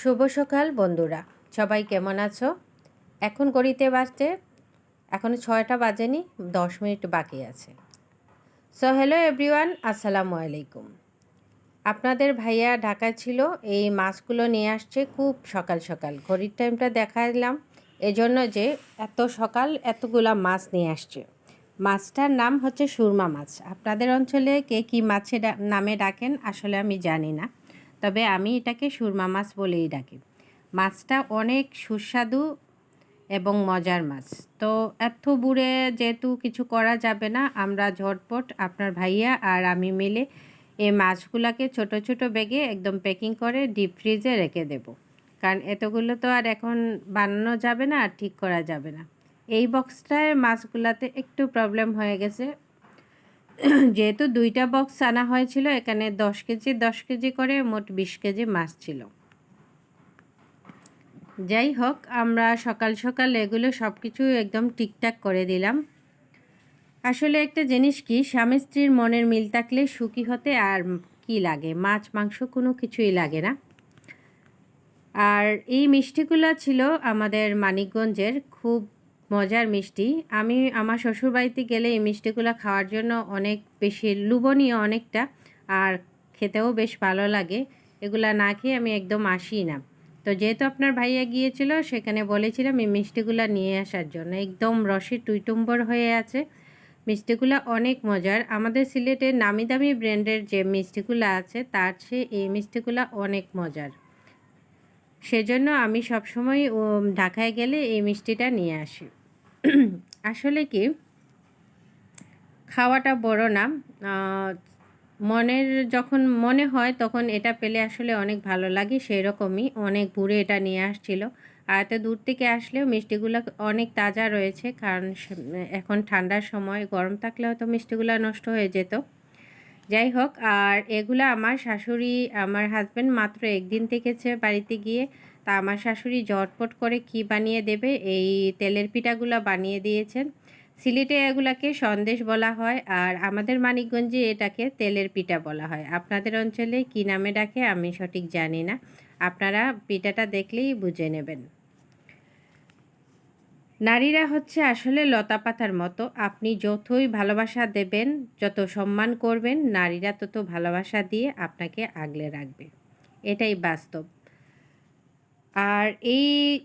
শুভ সকাল, বন্ধুরা। সবাই কেমন আছো? এখন গড়িতে বাজতে এখনও ছয়টা বাজেনি, দশ মিনিট বাকি আছে। সো হ্যালো এভরিওয়ান আসসালামু আলাইকুম। আপনাদের ভাইয়া ঢাকায় ছিল, এই মাছগুলো নিয়ে আসছে খুব সকাল সকাল। ঘড়ির টাইমটা দেখালাম এজন্য যে এত সকাল এতগুলা মাছ নিয়ে আসছে। মাছটার নাম হচ্ছে সুরমা মাছ। আপনাদের অঞ্চলে কে কী মাছের নামে ডাকেন, আসলে আমি জানি না। তবে আমি এটাকে সুরমা মাছ বলেই ডাকি। মাছটা অনেক সুস্বাদু এবং মজার মাছ। তো এত বুড়ে যেহেতু কিছু করা যাবে না, আমরা ঝটপট আপনার ভাইয়া আর আমি মিলে এই মাছগুলোকে ছোট ছোট ব্যাগে একদম প্যাকিং করে ডিপ ফ্রিজে রেখে দেব। কারণ এতগুলো তো আর এখন বানানো যাবে না আর ঠিক করা যাবে না। এই বক্সটায় মাছগুলাতে একটু প্রবলেম হয়ে গেছে। যেহেতু দুইটা বক্স আনা হয়েছিল, এখানে দশ কেজি দশ কেজি করে মোট বিশ কেজি মাছ ছিল। যাই হোক, আমরা সকাল সকাল এগুলো সব কিছু একদম ঠিকঠাক করে দিলাম। আসলে একটা জিনিস কি, স্বামী স্ত্রীর মনের মিল থাকলে সুখী হতে আর কি লাগে? মাছ, মাংস কোনো কিছুই লাগে না। আর এই মিষ্টিগুলো ছিল আমাদের মানিকগঞ্জের খুব মজার মিষ্টি। আমি আমার শ্বশুরবাড়িতে গেলে এই মিষ্টিগুলো খাওয়ার জন্য অনেক বেশি লুবনীয় অনেকটা আর খেতেও বেশ ভালো লাগে। এগুলা না খেয়ে আমি একদম আসি না। তো যেহেতু আপনার ভাইয়া গিয়েছিল, সেখানে বলেছিলাম এই মিষ্টিগুলো নিয়ে আসার জন্য। একদম রসে টুইটুম্বর হয়ে আছে। মিষ্টিগুলো অনেক মজার। আমাদের সিলেটের নামি দামি ব্র্যান্ডের যে মিষ্টিগুলো আছে, তার চেয়ে এই মিষ্টিগুলো অনেক মজার। সেজন্য আমি সবসময় ঢাকায় গেলে এই মিষ্টিটা নিয়ে আসি। আসলে কি, খাওয়াটা বড় না। মনের যখন মনে হয় তখন এটা পেলে আসলে অনেক ভালো লাগে সেই রকমই অনেক ঘুরে এটা নিয়ে আসছিল। আর এত দূর থেকে আসলেও মিষ্টিগুলো অনেক তাজা রয়েছে, কারণ এখন ঠান্ডার সময়, গরম থাকলে হয়তো মিষ্টিগুলো নষ্ট হয়ে যেত। যাই হোক আর এগুলো আমার শাশুড়ি, আমার হাজব্যান্ড মাত্র একদিন থেকেছে বাড়িতে গিয়ে। তা আমার শাশুড়ি জটপট করে কি বানিয়ে দেবে? এই তেলের পিঠাগুলো বানিয়ে দিয়েছেন। সিলেটে এগুলাকে সন্দেশ বলা হয়, আর আমাদের মানিকগঞ্জে এটাকে তেলের পিঠা বলা হয়। আপনাদের অঞ্চলে কি নামে ডাকে আমি সঠিক জানি না। আপনারা পিঠাটা দেখলেই বুঝে নেবেন। নারীরা হচ্ছে আসলে লতা পাতার মতো। আপনি যতই ভালোবাসা দেবেন, যত সম্মান করবেন, নারীরা তত ভালোবাসা দিয়ে আপনাকে আগলে রাখবে। এটাই বাস্তব। আর এই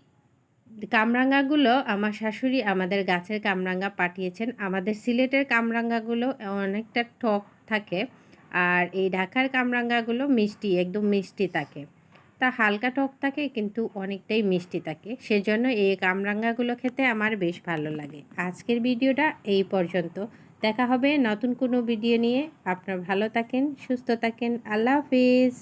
কামরাঙ্গাগুলো আমার শাশুড়ি আমাদের গাছের কামরাঙ্গা পাঠিয়েছেন। আমাদের সিলেটের কামরাঙ্গাগুলো অনেকটা টক থাকে। আর এই ঢাকার কামরাঙ্গাগুলো মিষ্টি, একদম মিষ্টি থাকে। তা হালকা টক থাকে কিন্তু অনেকটাই মিষ্টি থাকে। সেজন্য এই কামরাঙ্গাগুলো খেতে আমার বেশ ভালো লাগে। আজকের ভিডিওটা এই পর্যন্ত। দেখা হবে নতুন কোনো ভিডিও নিয়ে। আপনার ভালো থাকেন, সুস্থ থাকেন। আল্লাহ হাফিজ।